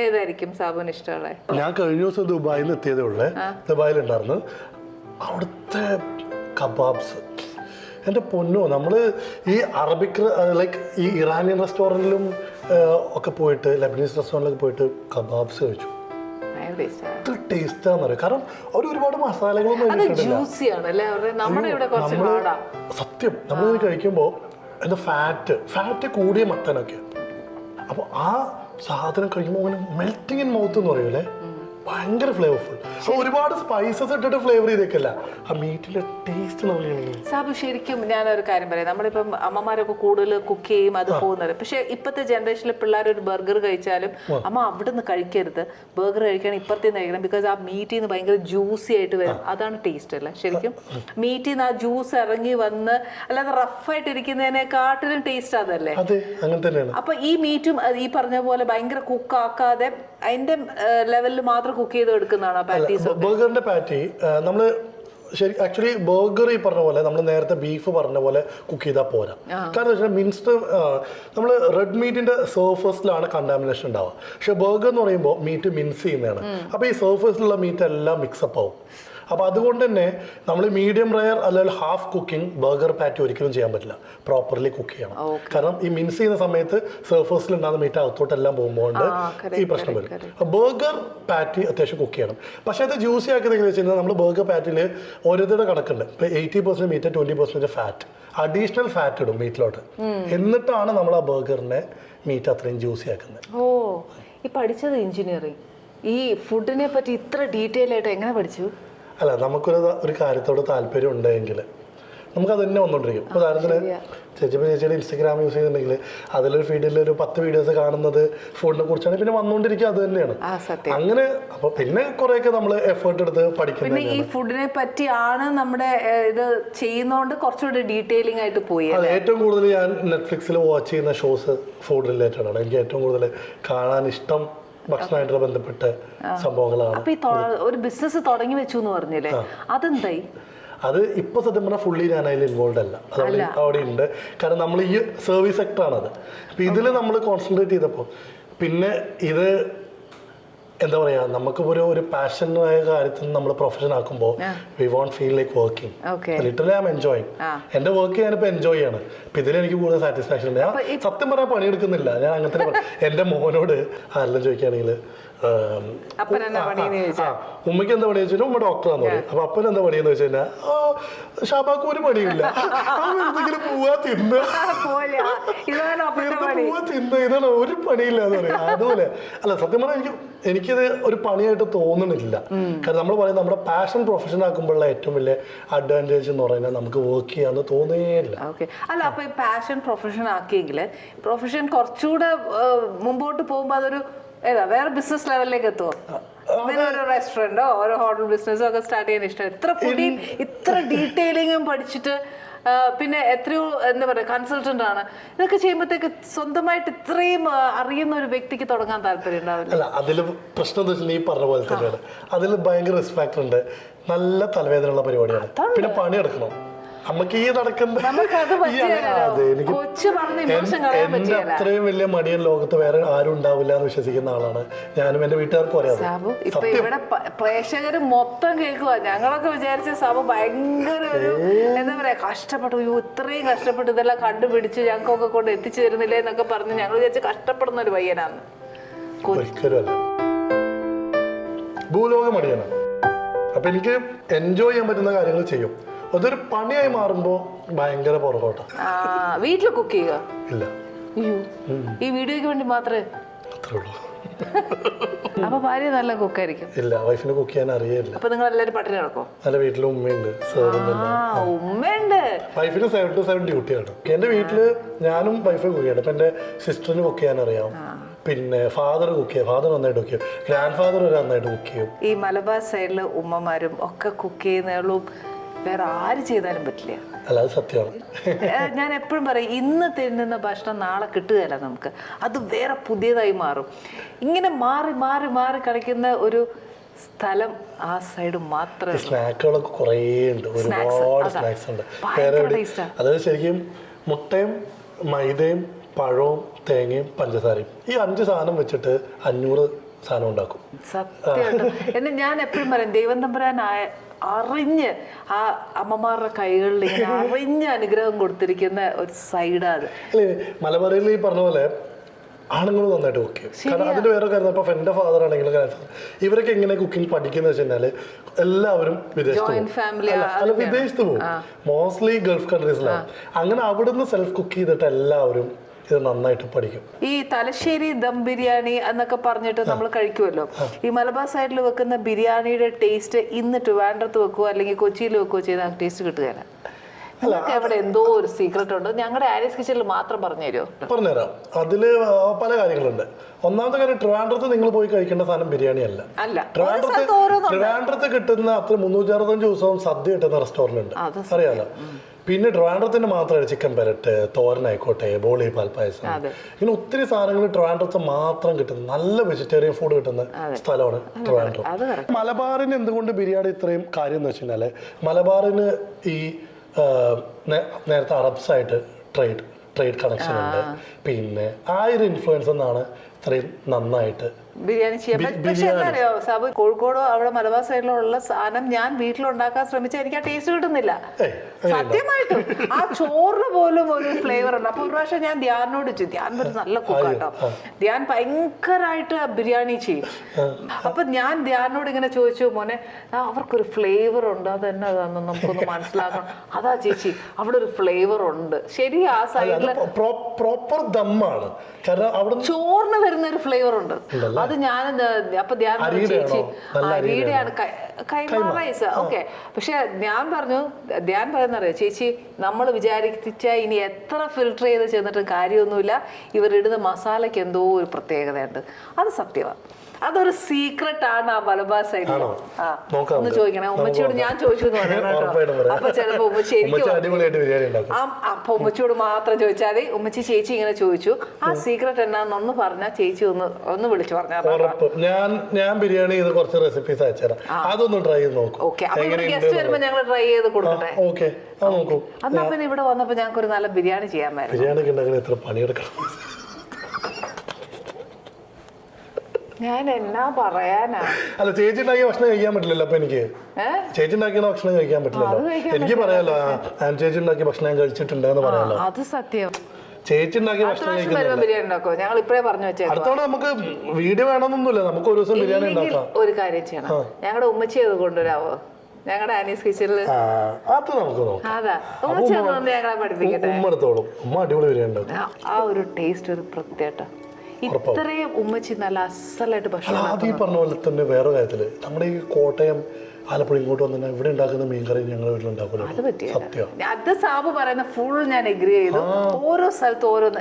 ഏതായിരിക്കും സാബുന് ഇഷ്ടമുള്ളത് ഞാൻ കഴിഞ്ഞ ദിവസം ദുബായിൽ നിന്ന് എത്തിയതേ ഉള്ളേ. ദുബായിൽ ഉണ്ടായിരുന്നു അവിടുത്തെ കബാബ്സ്. എന്റെ പൊന്നോ നമ്മൾ ഈ അറബിക് ലൈക്ക് ഈ ഇറാനിയൻ റെസ്റ്റോറന്റിലും ഒക്കെ പോയിട്ട് ലബനീസ് റെസ്റ്റോറന്റിലൊക്കെ പോയിട്ട് കബാബ്സ് കഴിച്ചു. ഭയങ്കര ടേസ്റ്റാന്ന് കാരണം അവർ ഒരുപാട് മസാലകളൊന്നും അല്ലേ? നമ്മുടെ ഇവിടെ കുറച്ച് പാടാ സത്യം. നമ്മൾ കഴിക്കുമ്പോൾ എന്താ ഫാറ്റ് ഫാറ്റ് കൂടിയ മത്തനൊക്കെ. അപ്പോൾ ആ സാധനം കഴിക്കുമ്പോൾ അങ്ങനെ മെൽറ്റിംഗ് ഇൻ മൗത്ത് എന്ന് പറയൂലേ? ഭയങ്കര ഫ്ലേവർഫുൾ ഒരുപാട് സ്പൈസസ് ഇട്ടിട്ട് ഫ്ലേവർ ചെയ്തേക്കല്ല. ആ മീറ്റിലെ ടേസ്റ്റ് നമ്മൾ സാബു ശരിക്കും ഞാനൊരു കാര്യം പറയാം. നമ്മളിപ്പം അമ്മമാരൊക്കെ കൂടുതൽ കുക്ക് ചെയ്യും അത് പോകുന്നത്. പക്ഷെ ഇപ്പോഴത്തെ ജനറേഷനിലെ പിള്ളേർ ഒരു ബർഗർ കഴിച്ചാലും അമ്മ അവിടെ നിന്ന് കഴിക്കരുത്. ബർഗർ കഴിക്കണം ഇപ്പത്തേന്ന് നിന്ന് കഴിക്കണം ബിക്കോസ് ആ മീറ്റിൽ നിന്ന് ഭയങ്കര ജ്യൂസി ആയിട്ട് വരും. അതാണ് ടേസ്റ്റ് അല്ലേ? ശരിക്കും മീറ്റിൽ നിന്ന് ആ ജ്യൂസ് ഇറങ്ങി വന്ന് അല്ലാതെ റഫായിട്ട് ഇരിക്കുന്നതിനെക്കാട്ടിലും ടേസ്റ്റ് അതല്ലേ? അപ്പൊ ഈ മീറ്റും ഈ പറഞ്ഞ പോലെ ഭയങ്കര കുക്ക് ആക്കാതെ അതിന്റെ ലെവലിൽ മാത്രം കുക്ക് ചെയ്ത് എടുക്കുന്നതാണ് പാറ്റീസ് ബർഗറിന്റെ പാറ്റി നമ്മൾ ശരി ആക്ച്വലി ബർഗർ ഈ പറഞ്ഞ പോലെ നമ്മൾ നേരത്തെ ബീഫ് പറഞ്ഞ പോലെ കുക്ക് ചെയ്താൽ പോരാ. കാരണം വെച്ചാൽ മിൻസ്റ്റർ നമ്മൾ റെഡ് മീറ്റിന്റെ സർഫസിലാണ് കണ്ടാമിനേഷൻ ഉണ്ടാവുക. പക്ഷെ ബർഗർ എന്ന് പറയുമ്പോൾ മീറ്റ് മിൻസ് ചെയ്യുന്നതാണ്. അപ്പോൾ ഈ സർഫസിലുള്ള മീറ്റ് എല്ലാം മിക്സപ്പ് ആവും. അപ്പോൾ അതുകൊണ്ട് തന്നെ നമ്മൾ മീഡിയം റയർ അല്ലെങ്കിൽ ഹാഫ് കുക്കിംഗ് ബർഗർ പാറ്റി ഒരിക്കലും ചെയ്യാൻ പറ്റില്ല. പ്രോപ്പർലി കുക്ക് ചെയ്യണം. കാരണം ഈ മിൻസ് ചെയ്യുന്ന സമയത്ത് സർഫേസിൽ ഉണ്ടാകുന്ന മീറ്റ് അകത്തോട്ടെല്ലാം പോകുമ്പോൾ ഈ പ്രശ്നം വരും. ബർഗർ പാറ്റി അത്യാവശ്യം കുക്ക് ചെയ്യണം. പക്ഷേ അത് ജ്യൂസി ആക്കുന്നത് വെച്ച് കഴിഞ്ഞാൽ നമ്മൾ ബർഗർ പാറ്റിൽ ഓരോരുത്തരുടെ കണക്കുണ്ട്. ഇപ്പോൾ eighty percent meat twenty percent fat additional fat ഇടും മീറ്റിലോട്ട് എന്നിട്ടാണ് നമ്മൾ ആ ബർഗറിനെ മീറ്റ് അത്രയും ജ്യൂസി ആക്കുന്നത്. ഓ ഈ പഠിച്ചത് എഞ്ചിനീയറിംഗ് ഈ ഫുഡിനെ പറ്റി ഇത്ര ഡീറ്റെയിൽ ആയിട്ട് എങ്ങനെ പഠിച്ചു? അല്ല നമുക്കൊരു ഒരു കാര്യത്തോട് താല്പര്യം ഉണ്ടെങ്കിൽ നമുക്ക് അത് തന്നെ വന്നുകൊണ്ടിരിക്കും ഇപ്പൊ ഉദാഹരണത്തിന് ചേച്ചി ഇപ്പോൾ ചേച്ചിയുടെ ഇൻസ്റ്റഗ്രാം യൂസ് ചെയ്യുന്നുണ്ടെങ്കിൽ അതിലൊരു ഫീഡിൽ ഒരു പത്ത് വീഡിയോസ് കാണുന്നത് ഫോണിനെ കുറിച്ചാണ് പിന്നെ വന്നുകൊണ്ടിരിക്കുക അത് തന്നെയാണ്. അങ്ങനെ അപ്പൊ പിന്നെ കുറെയൊക്കെ നമ്മൾ എഫേർട്ട് എടുത്ത് പിന്നെ പഠിക്കുന്നത് ഈ ഫുഡിനെ പറ്റിയാണ് നമ്മുടെ ഇത് ചെയ്യുന്നോണ്ട് കുറച്ചുകൂടി ഡീറ്റെയിലിംഗ് ആയിട്ട് പോയി അതെ ഏറ്റവും കൂടുതൽ ഞാൻ നെറ്റ്ഫ്ലിക്സിൽ വാച്ച് ചെയ്യുന്ന ഷോസ് ഫുഡ് റിലേറ്റഡ് ആണ്. എനിക്ക് ഏറ്റവും കൂടുതൽ കാണാൻ ഇഷ്ടം ഭക്ഷണമായിട്ട് ബന്ധപ്പെട്ട സംഭവങ്ങളാണ്. അപ്പൊ ഈ ഒരു ബിസിനസ് തുടങ്ങി വെച്ചു എന്ന് പറഞ്ഞില്ലേ? അതെന്തായി? അത് ഇപ്പൊ സത്യം പറഞ്ഞാൽ ഫുള്ളി ഞാൻ അതിൽ ഇൻവോൾവ് അല്ല. അത് അവിടെ അവിടെ ഉണ്ട്. കാരണം നമ്മൾ ഈ സർവീസ് സെക്ടർ ആണത്. അപ്പൊ ഇതിൽ നമ്മൾ കോൺസെൻട്രേറ്റ് ചെയ്തപ്പോൾ പിന്നെ ഇത് എന്താ പറയാ നമുക്ക് ഒരു ഒരു പാഷനായ കാര്യത്തിൽ നമ്മൾ പ്രൊഫഷൻ ആക്കുമ്പോൾ we won't feel like working literally I'm enjoying. എന്റെ വർക്ക് ഞാനിപ്പോ എൻജോയ് ചെയ്യാണ്. അപ്പൊ ഇതിൽ എനിക്ക് കൂടുതൽ സാറ്റിസ്ഫാക്ഷൻ ഉണ്ട്. ഞാൻ സത്യം പറയാൻ പണിയെടുക്കുന്നില്ല. ഞാൻ അങ്ങനത്തെ എന്റെ മോനോട് ആരെല്ലാം ചോദിക്കുകയാണെങ്കിൽ പണിയെന്ന്? ഉമ്മയ്ക്ക് എന്താ പണി വെച്ചാൽ ഉമ്മ ഡോക്ടറാന്ന് പറയും. അപ്പൊ അപ്പൻ എന്താ പണിയെന്ന് വെച്ച് കഴിഞ്ഞാൽ ഷാബാക്ക് ഒരു പണിയില്ല എന്തെങ്കിലും പോവാ തിന്ന. പോവാ തിന്ന? ഇതാണ് ഒരു പണിയില്ല എന്ന് പറയും. അതുപോലെ അല്ല സത്യം പറഞ്ഞാൽ എനിക്ക് എനിക്കിത് ഒരു പണിയായിട്ട് തോന്നുന്നില്ല കാരണം നമ്മൾ പറയുന്നത് നമ്മുടെ പാഷൻ പ്രൊഫഷൻ ആക്കുമ്പോഴുള്ള ഏറ്റവും വലിയ അഡ്വാന്റേജ് എന്ന് പറയുന്നത് നമുക്ക് വർക്ക് ചെയ്യാന്ന് തോന്നുകയില്ല അല്ല അപ്പൊ ഈ പാഷൻ പ്രൊഫഷൻ ആക്കിയെങ്കിൽ പ്രൊഫഷൻ കുറച്ചുകൂടെ മുമ്പോട്ട് പോകുമ്പോൾ അതൊരു ഏതാ വേറെ ബിസിനസ് ലെവലിലേക്ക് എത്തുമോ അങ്ങനെ ഓരോ റെസ്റ്റോറന്റോ ഓരോ ഹോട്ടൽ ബിസിനസ്സോ ഒക്കെ സ്റ്റാർട്ട് ചെയ്യാൻ ഇഷ്ടം. ഇത്ര ഫുഡിയും ഇത്ര ഡീറ്റെയിലിങ്ങും പഠിച്ചിട്ട് പിന്നെ എത്രയോ എന്താ പറയുക കൺസൾട്ടന്റ് ആണ്. ഇതൊക്കെ ചെയ്യുമ്പോഴത്തേക്ക് സ്വന്തമായിട്ട് ഇത്രയും അറിയുന്ന ഒരു വ്യക്തിക്ക് തുടങ്ങാൻ താല്പര്യം ഉണ്ടാവില്ല. അല്ല അതിൽ പ്രശ്നം എന്താ വെച്ചാൽ ഈ പറഞ്ഞ പോലെ തന്നെയാണ്. അതിൽ ഭയങ്കര റിസ്ക് ഫാക്ടർ ഉണ്ട്. നല്ല തലവേദനയുള്ള പരിപാടിയാണ്. പിന്നെ പണി എടുക്കണം നമുക്ക് ഈ നടക്കുന്ന എനിക്ക് അത്രയും വലിയ മടിയൻ ലോകത്ത് വേറെ ആരും ഉണ്ടാവില്ല എന്ന് വിശ്വസിക്കുന്ന ആളാണ്. ഞാനും എന്റെ വീട്ടുകാർക്കും അറിയാം ഇവിടെ പ്രേക്ഷകർ മൊത്തം കേൾക്കുക ഞങ്ങളൊക്കെ വിചാരിച്ച സാബു ഭയങ്കര ഒരു എന്താ പറയാ കഷ്ടപ്പെട്ടു. അയ്യോ ഇത്രയും കഷ്ടപ്പെട്ടു ഇതെല്ലാം കണ്ടുപിടിച്ച് ഞങ്ങൾക്കൊക്കെ കൊണ്ട് എത്തിച്ചു തരുന്നില്ലേ എന്നൊക്കെ പറഞ്ഞ് ഞങ്ങൾ വിചാരിച്ച കഷ്ടപ്പെടുന്ന ഒരു പയ്യനാണ്. ഒരിക്കലും അല്ല. ഭൂലോക മടിയാണ്. അപ്പൊ എനിക്ക് എൻജോയ് ചെയ്യാൻ പറ്റുന്ന കാര്യങ്ങൾ ചെയ്യും. അതൊരു പണിയായി മാറുമ്പോ ഭയങ്കര പുറകോട്ട. വീട്ടിൽ കുക്ക് ചെയ്യുക? ഇല്ല. അയ്യോ ഈ വീഡിയോയ്ക്ക് വേണ്ടി മാത്രമേ? അത്രേ ഉള്ളൂ. അപ്പൊ ഭാര്യ നല്ല കുക്കായിരിക്കും ഇല്ല വൈഫിന് കുക്ക് ചെയ്യാൻ അറിയില്ല അപ്പൊ നിങ്ങൾ എല്ലാവരും പട്ടിണി നടക്കോ നല്ല വീട്ടിൽ ഉമ്മയുണ്ട് ഉമ്മയുണ്ട്. വൈഫിന് സെവൻ ടു സെവൻ ഡ്യൂട്ടിയാണ് എന്റെ വീട്ടിൽ ഞാനും വൈഫ് കുക്ക് ചെയ്യണം. അപ്പൊ എന്റെ സിസ്റ്ററിന് കുക്ക് ചെയ്യാൻ അറിയാം. പിന്നെ ഫാദർ കുക്ക് ചെയ്യും. ഫാദർ നന്നായിട്ട് കുക്ക് ചെയ്യും. ഗ്രാൻഡ് ഫാദർ നന്നായിട്ട് കുക്ക് ചെയ്യും. ഈ മലബാർ സൈഡിലെ ഉമ്മമാരും ഒക്കെ കുക്ക് ചെയ്യുന്നതും വേറെ ആര് ചെയ്താലും പറ്റില്ല. അല്ല സത്യമാണ്. ഞാൻ എപ്പോഴും പറയും ഇന്ന് തിന്നുന്ന ഭക്ഷണം നാളെ കിട്ടുകയല്ല നമുക്ക്. അത് വേറെ പുതിയതായി മാറും. ഇങ്ങനെ മാറി മാറി മാറി കളിക്കുന്ന ഒരു സ്ഥലം ആ സൈഡ് മാത്രമേ സ്നാക്കുകളൊക്കെ കുറേ ഉണ്ട്. ഒരുപാട്. സ്നാക്സ് ഉണ്ട്. അതായത് ശരിക്കും മുട്ടയും മൈദയും പഴവും തേങ്ങയും പഞ്ചസാരയും. ഈ അഞ്ച് സാധനം വെച്ചിട്ട് അഞ്ഞൂറ് സാധനം ഉണ്ടാക്കും. സത്യമായിട്ടും. എന്നെ ഞാൻ എപ്പോഴും പറയും ദൈവം തമ്പുരാനായ അറിഞ്ഞ് ആ അമ്മമാരുടെ കൈകളിൽ ഇങ്ങനെ അറിഞ്ഞ് അനുഗ്രഹം കൊടുത്തിരിക്കുന്ന ഒരു സൈഡാണ് അത്. അല്ലേ മലബാറിൽ ഈ പറഞ്ഞ പോലെ ആണുങ്ങൾ നന്നായിട്ട് കുക്ക് ചെയ്യും. കാരണം അതിന്റെ വേറെ കാര്യം ഇപ്പോൾ എന്റെ ഫാദർ ആണെങ്കിലും കാര്യം. ഇവരൊക്കെ എങ്ങനെ കുക്കിംഗ് പഠിക്കുന്ന വെച്ച് കഴിഞ്ഞാൽ എല്ലാവരും വിദേശത്ത് പോകും. അല്ല വിദേശത്ത് പോകും. മോസ്റ്റ്ലി ഗൾഫ് കൺട്രീസിലാണ് അങ്ങനെ അവിടുന്ന് സെൽഫ് കുക്ക് ചെയ്തിട്ട് എല്ലാവരും ഇത് നന്നായിട്ട് പഠിക്കും. ഈ തലശ്ശേരി ദം ബിരിയാണി എന്നൊക്കെ പറഞ്ഞിട്ട് നമ്മൾ കഴിക്കുമല്ലോ. ഈ മലബാർ സൈഡിൽ വെക്കുന്ന ബിരിയാണിയുടെ ടേസ്റ്റ് ഇന്ന് ട്രിവാൻഡ്രത്ത് വെക്കുക അല്ലെങ്കിൽ കൊച്ചിയിൽ വെക്കുകയോ ചെയ്താൽ ടേസ്റ്റ് കിട്ടുകയില്ല നിങ്ങൾക്ക് എന്തോ ഒരു സീക്രട്ട് ഉണ്ട്. ഞങ്ങളുടെ ആരീസ് കിച്ചണിൽ മാത്രം പറഞ്ഞു തരുമോ? പറഞ്ഞുതരാം. അതിൽ ആ, പല കാര്യങ്ങളുണ്ട്. ഒന്നാമത്തെ കാര്യം ട്രിവാൻഡ്രത്ത് നിങ്ങൾ പോയി കഴിക്കേണ്ട സാധനം ബിരിയാണി അല്ല. ട്രിവാൻഡ്രത്ത് ട്രിവാൻഡ്രത്ത് കിട്ടുന്ന അത്ര മുന്നൂറ്റി അറുപത്തഞ്ച് ദിവസവും സദ്യ കിട്ടുന്ന റെസ്റ്റോറന്റ് ഉണ്ട് അറിയാലോ? പിന്നെ ട്രിവാൻഡ്രത്തിന് മാത്രമല്ല ചിക്കൻ പെരട്ട് തോരനായിക്കോട്ടെ ബോളി പാൽപ്പായസം. ഇങ്ങനെ ഒത്തിരി സാധനങ്ങൾ ട്രിവാൻഡ്രത്ത് മാത്രം കിട്ടുന്ന നല്ല വെജിറ്റേറിയൻ ഫുഡ് കിട്ടുന്ന സ്ഥലമാണ് ട്രിവാൻഡ്രം. മലബാറിന് എന്തുകൊണ്ട് ബിരിയാണി ഇത്രയും കാര്യം എന്ന് വെച്ചാൽ മലബാറിന് ഈ നേരത്തെ അറബ്സായിട്ട് ട്രേഡ് ട്രേഡ് കണക്ഷൻ ഉണ്ട്. പിന്നെ ആ ഒരു ഇൻഫ്ലുവൻസ് എന്നാണ് ഇത്രയും നന്നായിട്ട്. ബിരിയാണി ചെയ്യാം പക്ഷെ സാബ് കോഴിക്കോടോ അവിടെ മലബാർ സൈഡിലുള്ള സാധനം ഞാൻ വീട്ടിലുണ്ടാക്കാൻ ശ്രമിച്ചാൽ എനിക്ക് ആ ടേസ്റ്റ് കിട്ടുന്നില്ല. സത്യമായിട്ടും. ആ ചോറിന് പോലും ഒരു ഫ്ലേവർ ഉണ്ട്. അപ്പൊ ഒരു പ്രാവശ്യം ഞാൻ ധ്യാനോട് ചോദിച്ചു ധ്യാൻ ഒരു നല്ല കുക്കാട്ടോ ധ്യാൻ ഭയങ്കരമായിട്ട് ബിരിയാണി ചെയ്യും. അപ്പൊ ഞാൻ ധ്യാനോട് ഇങ്ങനെ ചോദിച്ചു മോനെ അവർക്കൊരു ഫ്ലേവർ ഉണ്ട്. അത് അതാണെന്ന് നമുക്കൊന്ന് മനസ്സിലാക്കണം. അതാ ചേച്ചി അവിടെ ഒരു ഫ്ലേവർ ഉണ്ട്. ശരി ആ സൈഡിൽ സൈഡിൽ പ്രോപ്പർ ദമ്മാണ്. കാരണം അവിടെ ചോറിന് വരുന്ന ഒരു ഫ്ലേവർ ഉണ്ട്. അത് ഞാൻ അപ്പൊ ധ്യാൻ ചേച്ചി അരിയുടെയാണ് കൈമാ റൈസ് ഓക്കെ പക്ഷെ ഞാൻ പറഞ്ഞു ധ്യാൻ പറയുന്നറിയോ ചേച്ചി നമ്മൾ വിചാരിച്ച ഇനി എത്ര ഫിൽട്ടർ ചെയ്ത് ചെന്നിട്ടും കാര്യമൊന്നുമില്ല. ഇവരിടുന്ന മസാലയ്ക്ക് എന്തോ ഒരു പ്രത്യേകതയുണ്ട്. അത് സത്യമാണ് അതൊരു സീക്രട്ട് ആണ് ആ മലബാർ സൈഡിൽ ഒന്ന്. ചോദിക്കണേ. ഉമ്മച്ചിയോട് ഞാൻ ചോദിച്ചു എന്ന് പറയണം. അപ്പൊ ചിലപ്പോ ഉമ്മച്ചി എനിക്ക് അപ്പൊ ഉമ്മച്ചിയോട് മാത്രം ചോദിച്ചാൽ മതി ഉമ്മച്ചി ചേച്ചി ഇങ്ങനെ ചോദിച്ചു. ആ സീക്രട്ട് എന്നാന്നൊന്ന് പറഞ്ഞ ചേച്ചി ഒന്ന് ഒന്ന് വിളിച്ചു പറഞ്ഞാൽ ഞാൻ ഞാൻ ബിരിയാണി ചെയ്ത് കുറച്ച് റെസിപ്പീസ് അയച്ചുതരാം അതൊന്ന് ട്രൈ ചെയ്ത് നോക്കും. ഓക്കെ അപ്പൊ ഇവിടെ ഗസ്റ്റ് വരുമ്പോ ഞങ്ങൾ ട്രൈ ചെയ്ത് കൊടുക്കട്ടെ. ഓക്കെ എന്നാ പിന്നെ ഇവിടെ വന്നപ്പോ ഞങ്ങൾക്ക് ഒരു നല്ല ബിരിയാണി ചെയ്യാൻ ബിരിയാണി ഉണ്ടാക്കാൻ എത്ര പണിയെടുക്കണം. ഞാൻ എന്നാ പറയാനാ? അല്ല ചേച്ചി ഉണ്ടാക്കിയ ഭക്ഷണം കഴിക്കാൻ പറ്റില്ലല്ലോ അപ്പൊ എനിക്ക്. ചേച്ചി ഉണ്ടാക്കിയ ഭക്ഷണം കഴിക്കാൻ പറ്റില്ലല്ലോ. എനിക്ക് പറയാലോ ആ, ഞാൻ ചേച്ചി ഉണ്ടാക്കിയ ഭക്ഷണം ഞാൻ കഴിച്ചിട്ടുണ്ട് എന്ന് പറയാലോ. അത് സത്യം. ചേച്ചി ഉണ്ടാക്കിയ ഭക്ഷണം ഉണ്ടാക്കോ ഞങ്ങൾ ഇപ്പഴേ പറഞ്ഞു വെച്ചേക്കാം അടുത്തോടെ നമുക്ക് വീട് വേണമെന്നൊന്നുമില്ല. നമുക്ക് ഒരു ദിവസം ബിരിയാണി ഉണ്ടാക്കാം. ഒരു കാര്യം ചെയ്യണം. ഞങ്ങളുടെ ഉമ്മച്ചി അത് കൊണ്ടുവരാവോ? ഞങ്ങളുടെ ആനീസ് കിച്ചണിൽ? ആ, അത് നമുക്ക് അതാ. ഉമ്മച്ചി ഞങ്ങളെ പഠിപ്പിക്കട്ടെ? ഉമ്മ എടുത്തോളും. ഉമ്മ അടിപൊളി ബിരിയാണി ആ- ഒരു ടേസ്റ്റ് ഒരു പ്രത്യേകത. ഇത്രയും ഉമ്മച്ചി നല്ല അസലായിട്ട് ഭക്ഷണം ആദ്യം ഈ പറഞ്ഞ പോലെ തന്നെ വേറെ കാര്യത്തിൽ നമ്മുടെ ഈ കോട്ടയം ആലപ്പുഴ ഇങ്ങോട്ട് വന്നാൽ ഇവിടെ ഉണ്ടാക്കുന്ന മീൻകറി ഞങ്ങളുടെ വീട്ടിൽ അത് പറ്റിയ സത്യം. അത് സാബ് പറയുന്ന ഫുൾ ഞാൻ എഗ്രി ചെയ്തു. ഓരോ സ്ഥലത്ത് ഓരോന്ന്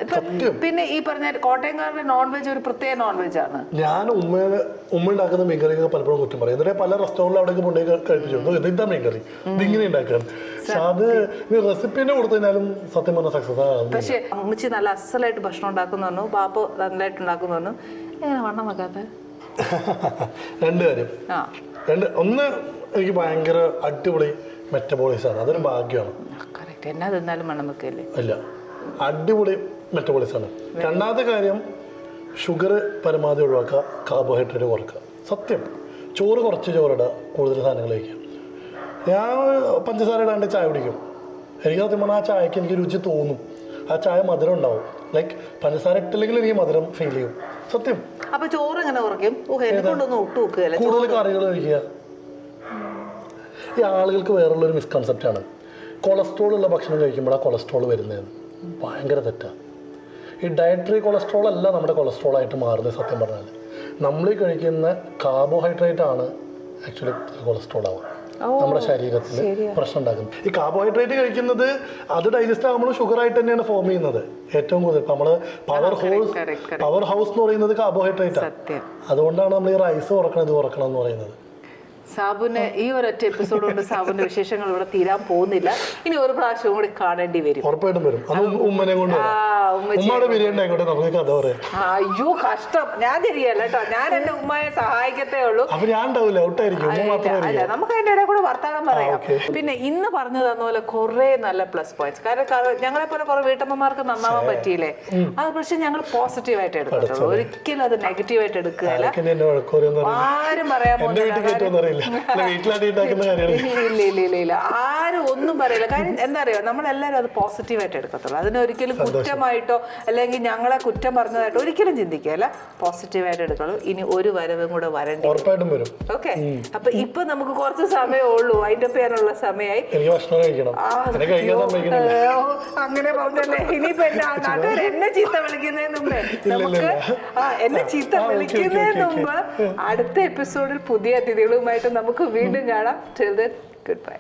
പിന്നെ ഈ പറഞ്ഞ കോട്ടയംകാരുടെ നോൺ വെജ് ഒരു പ്രത്യേക നോൺ വെജ് ആണ്. ഞാൻ ഉമ്മ ഉമ്മ ഉണ്ടാക്കുന്ന മീൻകറി പലപ്പോഴും കുറ്റം പറയും. എന്നിട്ട് പല റെസ്റ്റോറന്റിൽ അവിടേക്ക് കൊണ്ടുപോയി കഴിപ്പിച്ചു ഇത് ഇതാ മീൻകറി. ഇതിങ്ങനെ ഉണ്ടാക്കാൻ പക്ഷെ അത് നീ റെസിപ്പിനെ കൊടുത്തു കഴിഞ്ഞാലും സത്യം പറഞ്ഞ സക്സസ് ആകും പക്ഷെ അമ്മച്ചി നല്ല അസലായിട്ട് ഭക്ഷണം ഉണ്ടാക്കുന്നു പറഞ്ഞു. പാപ്പ നല്ലതായിട്ട് ഉണ്ടാക്കുന്നു പറഞ്ഞു. എങ്ങനെ വണ്ണം വെക്കാത്ത? രണ്ട് കാര്യം. ആ. രണ്ട് ഒന്ന് എനിക്ക് ഭയങ്കര അടിപൊളി മെറ്റബോളിസം ആണ്. അതൊരു ഭാഗ്യമാണ്. കറക്റ്റ് എന്നാ തിന്നാലും വണ്ണം വെക്കല്ലേ? ഇല്ല അടിപൊളി മെറ്റബോളിസം ആണ്. രണ്ടാമത്തെ കാര്യം ഷുഗർ പരമാവധി ഒഴിവാക്കുക കാർബോഹൈഡ്രേറ്റ് കുറക്കുക. സത്യം. ചോറ് കുറച്ച് ചോറിടുക കൂടുതൽ സാധനങ്ങൾ കഴിക്കുക. ഞാൻ പഞ്ചസാര ഇടാണ്ട് ചായ കുടിക്കും. എനിക്ക് സത്യം പറഞ്ഞാൽ ആ ചായക്ക് എനിക്ക് രുചി തോന്നും. ആ ചായ മധുരം ഉണ്ടാവും. ലൈക്ക് പഞ്ചസാര ഇട്ടില്ലെങ്കിൽ എനിക്ക് മധുരം ഫീൽ ചെയ്യും. സത്യം. അപ്പൊ ചോറ് എങ്ങനെ ഉറക്കും കൂടുതൽ കറികൾ കഴിക്കുക. ഈ ആളുകൾക്ക് വേറുള്ളൊരു ആണ്. കൊളസ്ട്രോൾ ഉള്ള ഭക്ഷണം കഴിക്കുമ്പോൾ ആ കൊളസ്ട്രോൾ വരുന്നതെന്ന് ഭയങ്കര തെറ്റാണ് ഈ ഡയറ്ററി കൊളസ്ട്രോൾ അല്ല നമ്മുടെ കൊളസ്ട്രോൾ ആയിട്ട് മാറുന്നത് സത്യം പറഞ്ഞാൽ നമ്മൾ കഴിക്കുന്ന കാർബോഹൈഡ്രേറ്റ് ആണ് ആക്ച്വലി കൊളസ്ട്രോൾ ആവുക. നമ്മുടെ ശരീരത്തിൽ പ്രശ്നം ഉണ്ടാക്കുന്നത് ഈ കാർബോഹൈഡ്രേറ്റ് കഴിക്കുന്നത് അത് ഡൈജസ്റ്റ് ആകുമ്പോൾ ഷുഗർ ആയിട്ട് തന്നെയാണ് ഫോം ചെയ്യുന്നത്. ഏറ്റവും കൂടുതൽ. ഇപ്പൊ നമ്മൾ പവർ ഹൗസ്. പവർ ഹൗസ് എന്ന് പറയുന്നത് കാർബോഹൈഡ്രേറ്റ് ആണ്. അതുകൊണ്ടാണ് നമ്മൾ ഈ റൈസ് കുറക്കണം ഇത് കുറക്കണം എന്ന് പറയുന്നത്. സാബുന് ഈ ഒരൊറ്റ എപ്പിസോഡ് കൊണ്ട് സാബുന്റെ വിശേഷങ്ങൾ ഇവിടെ തീരാൻ പോകുന്നില്ല. ഇനി ഒരു പ്രാവശ്യം കൂടി കാണേണ്ടി വരും. ഉറപ്പായിട്ടും വരും. ഉമ്മനെ കൊണ്ട് ഉമ്മയുടെ ബിരിയാണി ആയിക്കോട്ടെ നമുക്ക് കഥ പറയാം. അയ്യോ കഷ്ടം. ഞാൻ തിരിയല്ല കേട്ടോ. ഞാൻ എന്റെ ഉമ്മയെ സഹായിക്കത്തേ ഉള്ളൂ. അപ്പൊ ഞാൻ ഉണ്ടാവില്ല. ഔട്ടായിരിക്കും. ഉമ്മ അല്ല, നമുക്ക് അതിന്റെ ഇടയിൽ കൂടെ വർത്താനം പറയാം. പിന്നെ ഇന്ന് പറഞ്ഞു തന്ന പോലെ കുറെ നല്ല പ്ലസ് പോയിന്റ്സ് കാരണം ഞങ്ങളെ പോലെ കുറെ വീട്ടമ്മമാർക്ക് നന്നാവാൻ പറ്റിയില്ലേ? അത് പക്ഷെ ഞങ്ങൾ പോസിറ്റീവ് ആയിട്ട് എടുക്കത്തുള്ളൂ ഒരിക്കലും അത് എടുക്കുകയല്ല. എന്നെ വഴക്കോരെന്ന് അറിയില്ല ആരും പറയാൻ പോകുന്നില്ല. വീട്ടിലടി ഉണ്ടാക്കുന്ന കാര്യമാണ്. ഇല്ല ഇല്ല ഇല്ല ഇല്ല ആരും ഒന്നും പറയില്ല. കാര്യം എന്താ അറിയോ നമ്മളെല്ലാവരും അത് പോസിറ്റീവായിട്ട് എടുക്കത്തുള്ളൂ. അതിനൊരിക്കലും കുറ്റമായിട്ടോ അല്ലെങ്കിൽ ഞങ്ങളെ കുറ്റം പറഞ്ഞതായിട്ടോ ഒരിക്കലും ചിന്തിക്കുകയല്ല പോസിറ്റീവായിട്ട് എടുക്കുള്ളൂ. ഇനി ഒരു വരവും കൂടെ വരണ്ടി ഓക്കെ അപ്പൊ ഇപ്പൊ നമുക്ക് കുറച്ച് സമയമേ ഉള്ളൂ. അതിന്റെ പേരുള്ള സമയമായി. അങ്ങനെ പറഞ്ഞല്ലേ ഇനിയിപ്പോ എന്നെ നാട്ടുകാർ എന്നെ ചീത്ത വിളിക്കുന്നതിന് മുമ്പേ നമുക്ക്. ആ എന്നെ ചീത്ത വിളിക്കുന്നതിന് മുമ്പ് അടുത്ത എപ്പിസോഡിൽ പുതിയ അതിഥികളുമായിട്ട് നമുക്ക് വീണ്ടും കാണാം. Good bye